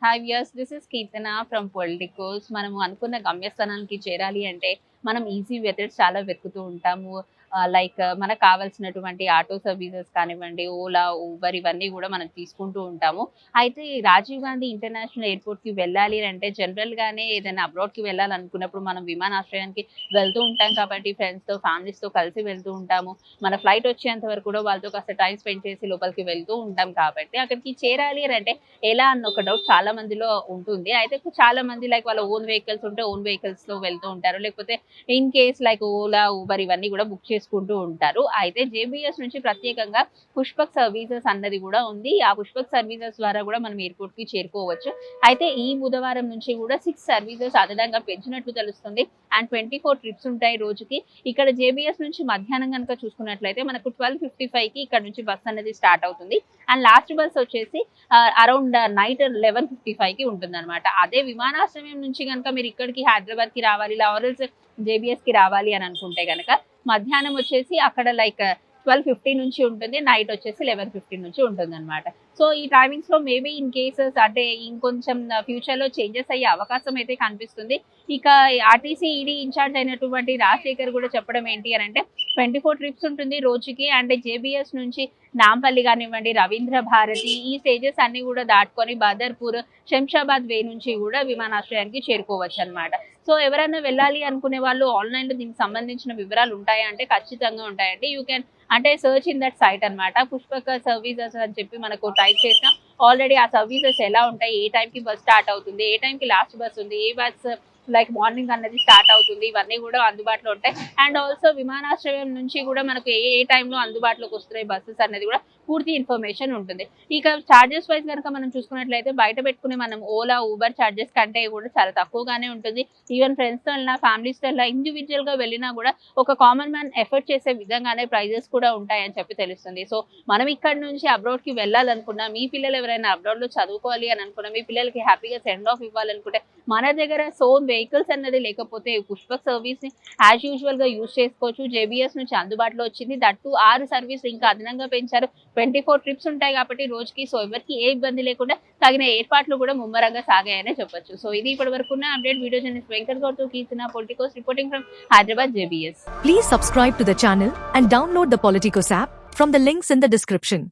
Hi viewers this is Keerthana from politicals మనము అనుకున్న గమ్యస్థానానికి చేరాలి అంటే మనం ఈజీ మెథడ్స్ చాలా వెతుకుతూ ఉంటాము. లైక్ మనకు కావాల్సినటువంటి ఆటో సర్వీసెస్ కానివ్వండి ఓలా ఊబర్ ఇవన్నీ కూడా మనం తీసుకుంటూ ఉంటాము. అయితే రాజీవ్ గాంధీ ఇంటర్నేషనల్ ఎయిర్పోర్ట్కి వెళ్ళాలి అంటే జనరల్గానే ఏదైనా అబ్రాడ్కి వెళ్ళాలనుకున్నప్పుడు మనం విమానాశ్రయానికి వెళ్తూ ఉంటాం కాబట్టి ఫ్రెండ్స్తో ఫ్యామిలీస్తో ఫ్యామిలీస్తో కలిసి వెళ్తూ ఉంటాము. మన ఫ్లైట్ వచ్చేంత వరకు కూడా వాళ్ళతో కాస్త టైం స్పెండ్ చేసి లోపలికి వెళ్తూ ఉంటాం కాబట్టి అక్కడికి చేరాలి అంటే ఎలా అన్న ఒక డౌట్ చాలా మందిలో ఉంటుంది. అయితే చాలా మంది లైక్ వాళ్ళ ఓన్ వెహికల్స్ ఉంటే ఓన్ వెహికల్స్లో వెళ్తూ ఉంటారు. లేకపోతే in case like Ola Uber ఇవన్నీ కూడా బుక్ చేసుకుంటూ ఉంటారు. అయితే జేబీఎస్ నుంచి ప్రత్యేకంగా పుష్పక్ సర్వీసెస్ అన్నది కూడా ఉంది. ఆ పుష్పక్ సర్వీసెస్ ద్వారా కూడా మనం ఎయిర్పోర్ట్కి చేరుకోవచ్చు. అయితే ఈ బుధవారం నుంచి కూడా సిక్స్ సర్వీసెస్ అదనంగా పెంచినట్లు తెలుస్తుంది. అండ్ ట్వంటీ ఫోర్ ట్రిప్స్ ఉంటాయి రోజుకి. ఇక్కడ జేబీఎస్ నుంచి మధ్యాహ్నం కనుక చూసుకున్నట్లయితే మనకు ట్వెల్వ్ ఫిఫ్టీ ఫైవ్కి ఇక్కడ నుంచి బస్ అనేది స్టార్ట్ అవుతుంది. అండ్ లాస్ట్ బస్ వచ్చేసి అరౌండ్ నైట్ లెవెన్ ఫిఫ్టీ ఫైవ్కి ఉంటుంది అనమాట అదే విమానాశ్రయం నుంచి కనుక మీరు ఇక్కడికి హైదరాబాద్కి రావాలి లవరల్స్ జేబిఎస్కి రావాలి అని అనుకుంటే కనుక మధ్యాహ్నం వచ్చేసి అక్కడ లైక్ ట్వెల్వ్ ఫిఫ్టీ నుంచి ఉంటుంది నైట్ వచ్చేసి లెవెన్ ఫిఫ్టీ నుంచి ఉంటుంది అనమాట సో ఈ టైమింగ్స్లో మేబీ ఇన్ కేసెస్ అంటే ఇంకొంచెం uh, ఫ్యూచర్లో చేంజెస్ అయ్యే అవకాశం అయితే కనిపిస్తుంది. ఇక ఆర్టీసీ ఈడీ ఇన్ఛార్జ్ అయినటువంటి రాజశేఖర్ కూడా చెప్పడం ఏంటి అని అంటే ట్వంటీ ఫోర్ ట్రిప్స్ ఉంటుంది రోజుకి అండ్ జేబీఎస్ నుంచి నాంపల్లి కానివ్వండి రవీంద్ర భారతి ఈ స్టేజెస్ అన్ని కూడా దాటుకొని బదర్పూర్ శంషాబాద్ వే నుంచి కూడా విమానాశ్రయానికి చేరుకోవచ్చు అనమాట సో ఎవరైనా వెళ్ళాలి అనుకునే వాళ్ళు ఆన్లైన్లో దీనికి సంబంధించిన వివరాలు ఉంటాయా అంటే ఖచ్చితంగా ఉంటాయండి. యూ కెన్ అంటే సర్చ్ ఇన్ దట్ సైట్ అన్నమాట. పుష్పక సర్వీసెస్ అని చెప్పి మనకు టైప్ చేసినా. ఆల్రెడీ ఆ సర్వీసెస్ ఎలా ఉంటాయి? ఏ టైంకి బస్ స్టార్ట్ అవుతుంది? ఏ టైంకి లాస్ట్ బస్ ఉంది? ఏ బస్ లైక్ మార్నింగ్ అనేది స్టార్ట్ అవుతుంది. ఇవన్నీ కూడా అందుబాటులో ఉంటాయి. అండ్ ఆల్సో విమానాశ్రయం నుంచి కూడా మనకు ఏ ఏ టైంలో అందుబాటులోకి వస్తున్నాయి బస్సెస్ అనేది కూడా పూర్తి ఇన్ఫర్మేషన్ ఉంటుంది. ఇక చార్జెస్ వైజ్ కనుక మనం చూసుకున్నట్లయితే బయట పెట్టుకునే మనం ఓలా ఊబర్ చార్జెస్ కంటే కూడా చాలా తక్కువగానే ఉంటుంది. ఈవెన్ ఫ్రెండ్స్తో వెళ్ళినా ఫ్యామిలీస్తో వెళ్ళినా ఇండివిజువల్గా వెళ్ళినా కూడా ఒక కామన్ మ్యాన్ ఎఫర్ట్ చేసే విధంగానే ప్రైజెస్ కూడా ఉంటాయని చెప్పి తెలుస్తుంది. సో మనం ఇక్కడ నుంచి అబ్రాడ్కి వెళ్ళాలనుకున్నా మీ పిల్లలు ఎవరైనా అబ్రాడ్లో చదువుకోవాలి అని అనుకున్నా మీ పిల్లలకి హ్యాపీగా సెండ్ ఆఫ్ ఇవ్వాలనుకుంటే మన దగ్గర సోన్ వెహికల్స్ అన్నది లేకపోతే పుష్పక్ సర్వీస్ని యాజ్ యూజువల్గా యూజ్ చేసుకోవచ్చు. జేబీఎస్ నుంచి అందుబాటులో వచ్చింది. దట్టు ఆరు సర్వీస్ ఇంకా అదనంగా పెంచారు. ట్వంటీ ఫోర్ ట్రిప్స్ ఉంటాయి కాబట్టి రోజుకి సో ఎవరికి ఏ ఇబ్బంది లేకుండా తగిన ఏర్పాట్లు కూడా ముమ్మరంగా సాగాయనే చెప్పొచ్చు. సో ఇది ఇప్పటి వరకు ఉన్న update video journalist Venkat గౌడ్తో Keerthana Politicos reporting from Hyderabad JBS please subscribe to the channel and download the Politicos app from the links in the description